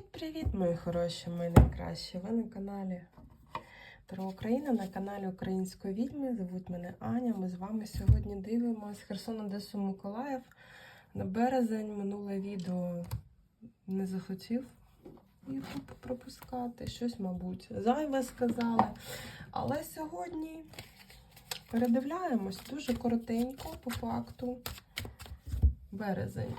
Привіт-привіт, мої хороші, мої найкращі. Ви на каналі Таро Україна, на каналі Української відьми. Звуть мене Аня. Ми з вами сьогодні дивимося Херсон, Одесу, Миколаїв. На березень минуле відео не захотів їх пропускати. Щось, мабуть, зайве сказали. Але сьогодні передивляємось дуже коротенько, по факту. Березень.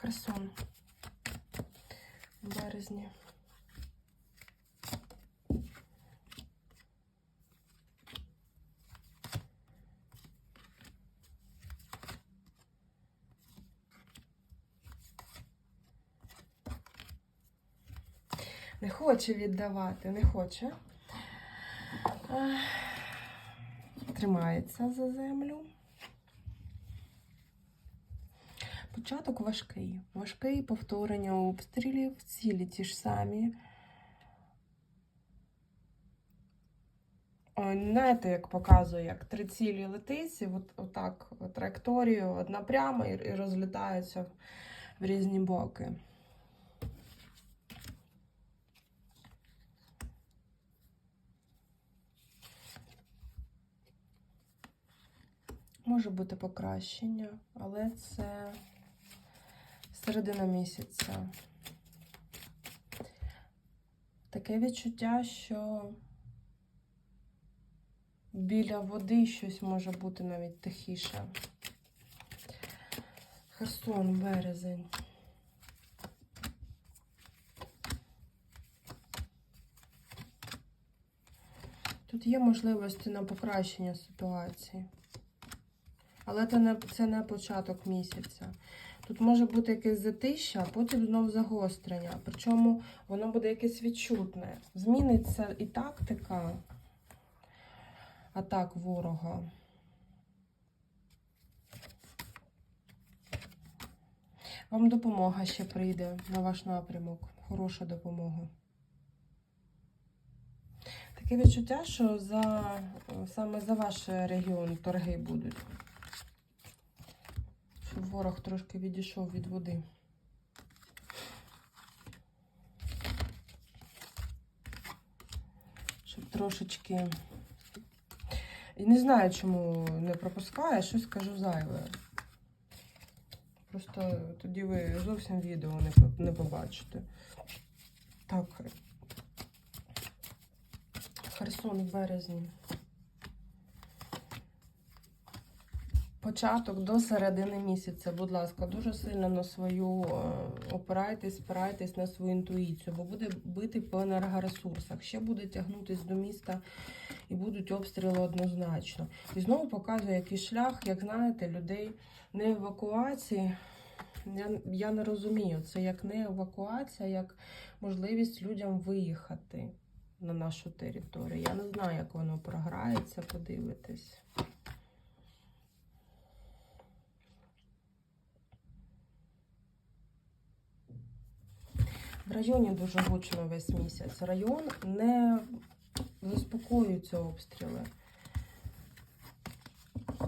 Херсон. В березні. Не хоче віддавати, не хоче. Тримається за землю. Початок важкий. Важкий повторення обстрілів, цілі ті ж самі. Знаєте, як показує, як три цілі летить, от, отак траєкторію, одна прямо і, і розлітаються в різні боки. Може бути покращення, але це середина місяця. Таке відчуття, що біля води щось може бути навіть тихіше. Херсон, березень. Тут є можливості на покращення ситуації. Але це не, це не початок місяця. Тут може бути якесь затища, а потім знов загострення. Причому воно буде якесь відчутне. Зміниться і тактика атак ворога. Вам допомога ще прийде на ваш напрямок. Хороша допомога. Таке відчуття, що за, саме за ваш регіон торги будуть ворог трошки відійшов від води. Щоб трошечки. І не знаю, чому не пропускає, щось скажу зайве. Просто тоді ви зовсім відео не побачите. Так. Херсон в березні. Початок до середини місяця, будь ласка, дуже сильно на свою е, опирайтесь, спирайтесь на свою інтуїцію, бо буде бити по енергоресурсах. Ще буде тягнутись до міста і будуть обстріли однозначно. І знову показує якийсь шлях, як знаєте, людей не евакуації. Я, я не розумію, це як не евакуація, як можливість людям виїхати на нашу територію. Я не знаю, як воно програється, подивитись. В районі дуже гучно весь місяць. Район не заспокоюється обстріли.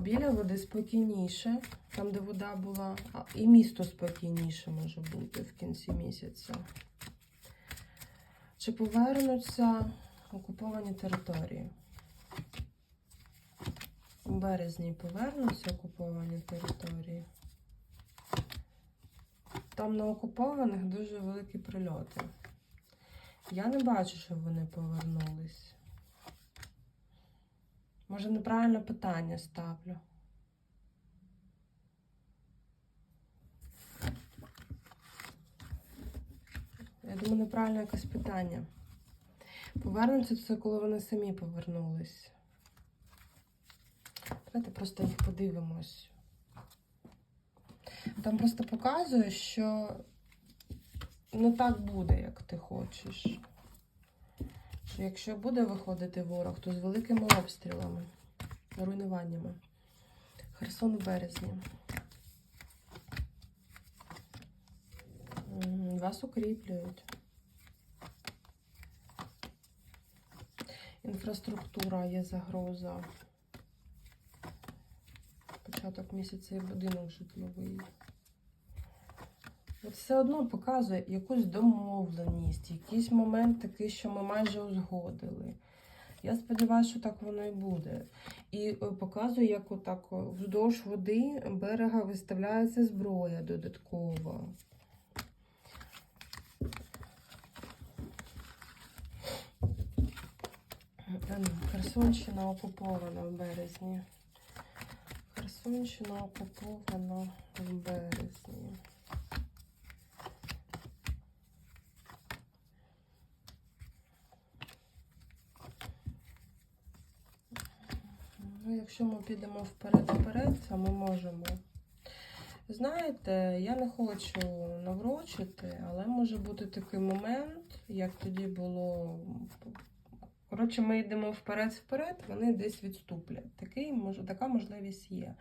Біля води спокійніше, там, де вода була, а і місто спокійніше може бути в кінці місяця. Чи повернуться окуповані території? У березні повернуться окуповані території. Там на окупованих дуже великі прильоти. Я не бачу, щоб вони повернулись. Може, неправильне питання ставлю. Я думаю, неправильне якесь питання. Повернуться це, коли вони самі повернулись. Давайте просто їх подивимось. Там просто показує, що не так буде, як ти хочеш. Що якщо буде виходити ворог, то з великими обстрілами, руйнуваннями. Херсон в березні. Вас укріплюють. Інфраструктура є загроза. початок місяця і будинок житловий. Все одно показує якусь домовленість, якийсь момент такий, що ми майже узгодили. Я сподіваюся, що так воно і буде. І е, показує, як отак вздовж води берега виставляється зброя додаткова. Ну, Херсонщина окупована в березні. Херсонщина окупована в березні. Ну, якщо ми підемо вперед-вперед, то ми можемо. Знаєте, я не хочу наврочити, але може бути такий момент, як тоді було. Коротше, ми йдемо вперед-вперед, вони десь відступлять. Такий, може, така можливість є.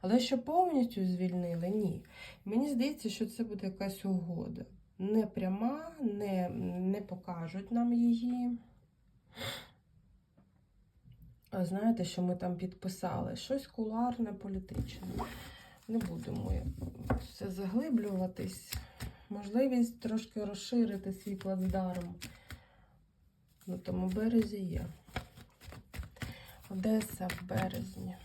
Але що повністю звільнили, ні. Мені здається, що це буде якась угода. Не пряма, не, не покажуть нам її. Знаєте, що ми там підписали? Щось куларне, політичне. Не будемо все заглиблюватись. Можливість трошки розширити свій плацдарм. На тому березі є. Одеса в березні.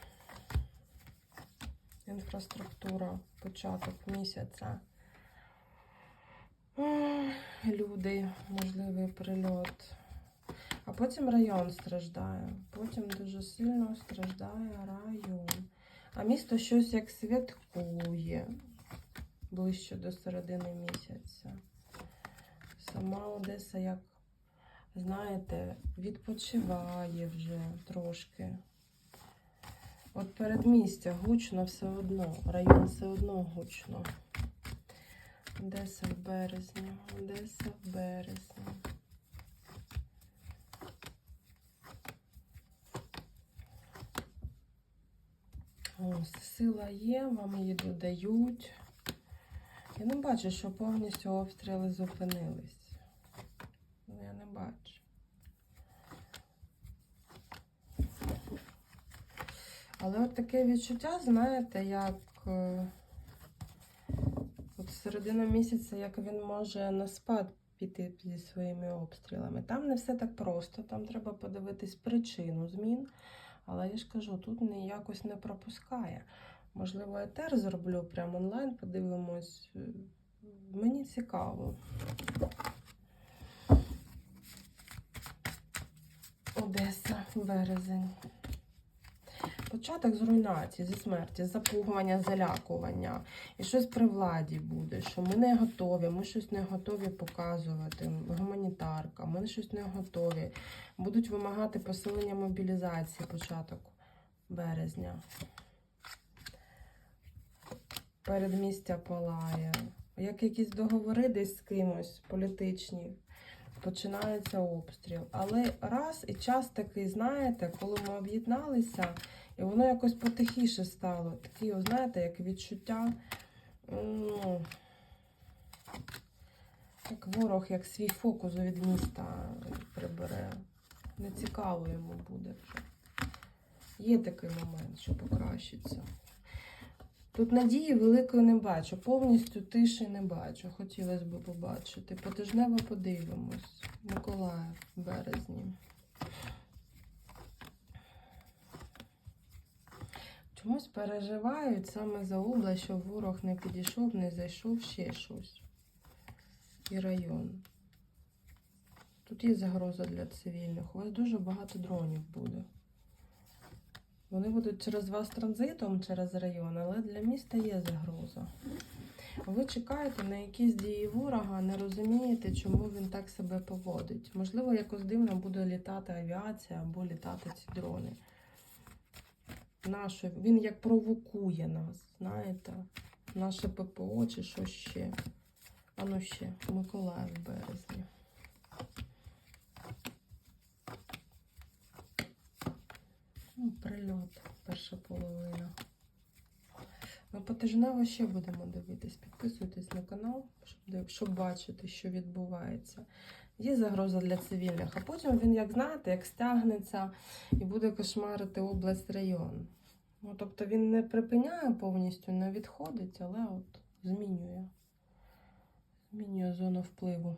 Інфраструктура, початок місяця. Люди, можливий прильот. А потім район страждає. Потім дуже сильно страждає район. А місто щось як святкує ближче до середини місяця. Сама Одеса, як, знаєте, відпочиває вже трошки. От передмістя гучно все одно, район все одно гучно. Одеса в березні, Одеса в березні. Ось, сила є, вам її додають. Я не бачу, що повністю обстріли зупинились. Ну, Я не бачу. Але от таке відчуття, знаєте, як е, от середина місяця, як він може на спад піти зі своїми обстрілами. Там не все так просто, там треба подивитись причину змін. Але я ж кажу, тут не якось не пропускає. Можливо, я тер зроблю прямо онлайн, подивимось. Е, Мені цікаво. Одеса, березень. Початок з руйнації, зі смерті, запугування, залякування. І щось при владі буде, що ми не готові, ми щось не готові показувати. Гуманітарка, ми щось не готові. Будуть вимагати посилення мобілізації початок березня. Передмістя палає. Як якісь договори десь з кимось політичні, починається обстріл. Але раз і час такий, знаєте, коли ми об'єдналися, і воно якось потихіше стало. Такі, знаєте, як відчуття. Ну, як ворог, як свій фокус від міста прибере. Не цікаво йому буде вже. Є такий момент, що покращиться. Тут надії великої не бачу, повністю тиші не бачу. Хотілося б побачити. Потижнево подивимось. Миколаїв в березні. Чомусь переживають саме за область, що ворог не підійшов, не зайшов ще щось. І район. Тут є загроза для цивільних. У вас дуже багато дронів буде. Вони будуть через вас транзитом, через район, але для міста є загроза. Ви чекаєте на якісь дії ворога, не розумієте, чому він так себе поводить. Можливо, якось дивно буде літати авіація або літати ці дрони. Нашу, він як провокує нас, знаєте, наше ППО чи що ще. А ну ще, Миколаїв в березні. Ну, прильот, перша половина. Ми потижнево ще будемо дивитись. Підписуйтесь на канал, щоб, щоб бачити, що відбувається. Є загроза для цивільних, а потім він, як знаєте, як стягнеться і буде кошмарити область район. Ну, Тобто він не припиняє повністю, не відходить, але от змінює. Змінює зону впливу.